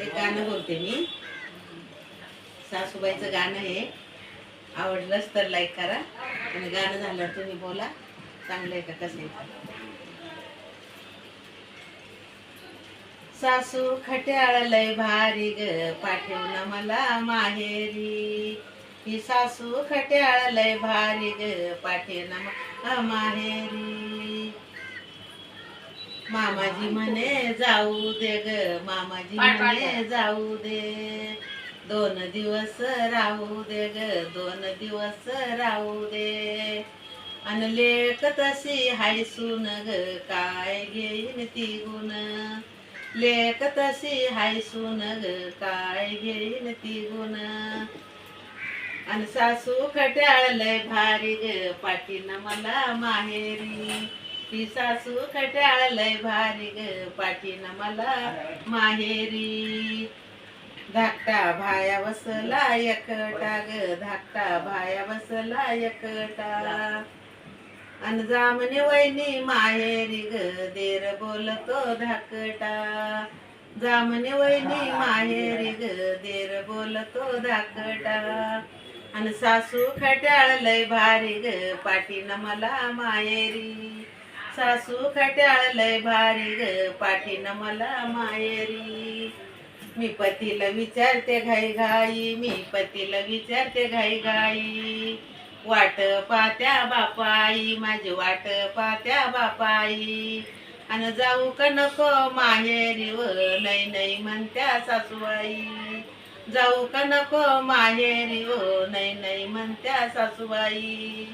एक गाणं बोलते मी. सासूबाईचं गाणं हे आवडलंच तर लाईक करा. आणि गाणं झाल्यावर तुम्ही बोला. चांगलं आहे का? कसं आहे? सासू खट्याळ लय भारी ग. पाठवून मला माहेरी. ही सासू खट्याळ लय भारी ग. पाठव ना माहेरी. मामाजी म्हणे जाऊ दे ग मामाजी म्हणे जाऊ दे. दोन दिवस राहू दे ग दोन दिवस राहू दे. अन लेक तशी हाय सून ग काय घेईन ती गुण लेक तशी हाय सून ग काय घेईन ती गुण अन सासू खट्याळ लय भारी ग पाठीनं मला माहेरी. ती सासू खट्याळ भारी ग पाठीनं मला माहेरी. धाकटा भाया बसला एकटा ग धाकटा भाया बसला एकटा. अन जामने वहिनी माहेरी ग देर बोलतो धाकटा. जामने वहिनी माहेरी ग देर बोलतो धाकटा. अन सासू खट्याळलय भारी ग पाठीनं मला माहेरी. सासू खट्याळलय भारी ग पाठीनं मला माहेरी मी पतीला विचारते घाई घाई मी पतीला विचारते घाई घाई. वाट पात्या बापाई माझी वाट पात्या बापाई. आणि जाऊ का नको माहेरी व नाही नाही म्हणत्या सासूबाई. जाऊ का नको माहेरी व नाही नाही म्हणत्या सासूबाई.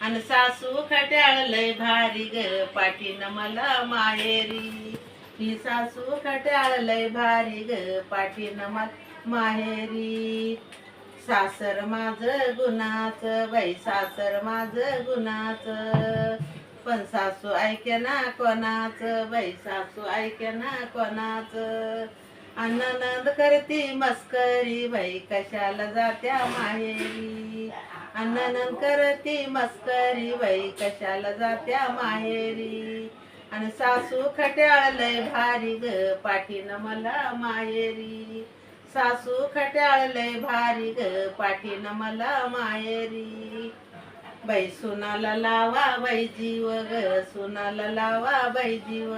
आणि सासू खट्याळलय भारी ग पाठीनं मला माहेरी. ही सासू खट्याळलय भारी ग पाठीनं मला माहेरी. सासर माझ गुणाच बाई सासर माझ गुणाच. पण सासू ऐके ना कोणाच बाई सासू ऐके ना कोणाच. नंद करती मस्करी बाई कशाला जात्या माहेरी? नंद करती मस्करी बाई कशाला जात्या माहेरी? आणि सासू खट्याळलय भारी ग पाठीनं मला माहेरी. सासू खट्याळलय भारी ग पाठीनं मला माहेरी. बाई सुनाला लावा बाई जीव ग सुनाला लावा बाई जीव.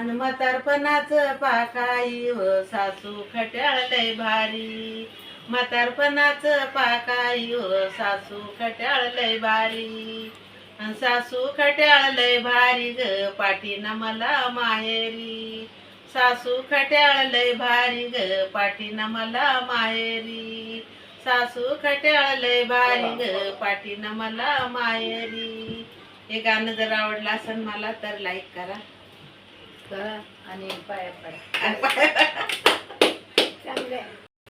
आणि म्हातारपणाचं पाकाई व सासू खट्याळलय भारी. म्हातारपणाचं पाकाई व सासू खट्याळ लय भारी. आणि सासू खट्याळ लय भारी ग पाठीनं मला माहेरी. सासू खट्याळ लय भारी ग पाठीनं मला माहेरी. सासू खट्याळलय भारी ग पाठीनं मला माहेरी. हे गाणं जर आवडलं असेल मला तर लाईक करा. करा आणि पाया पडा. चांगलं आहे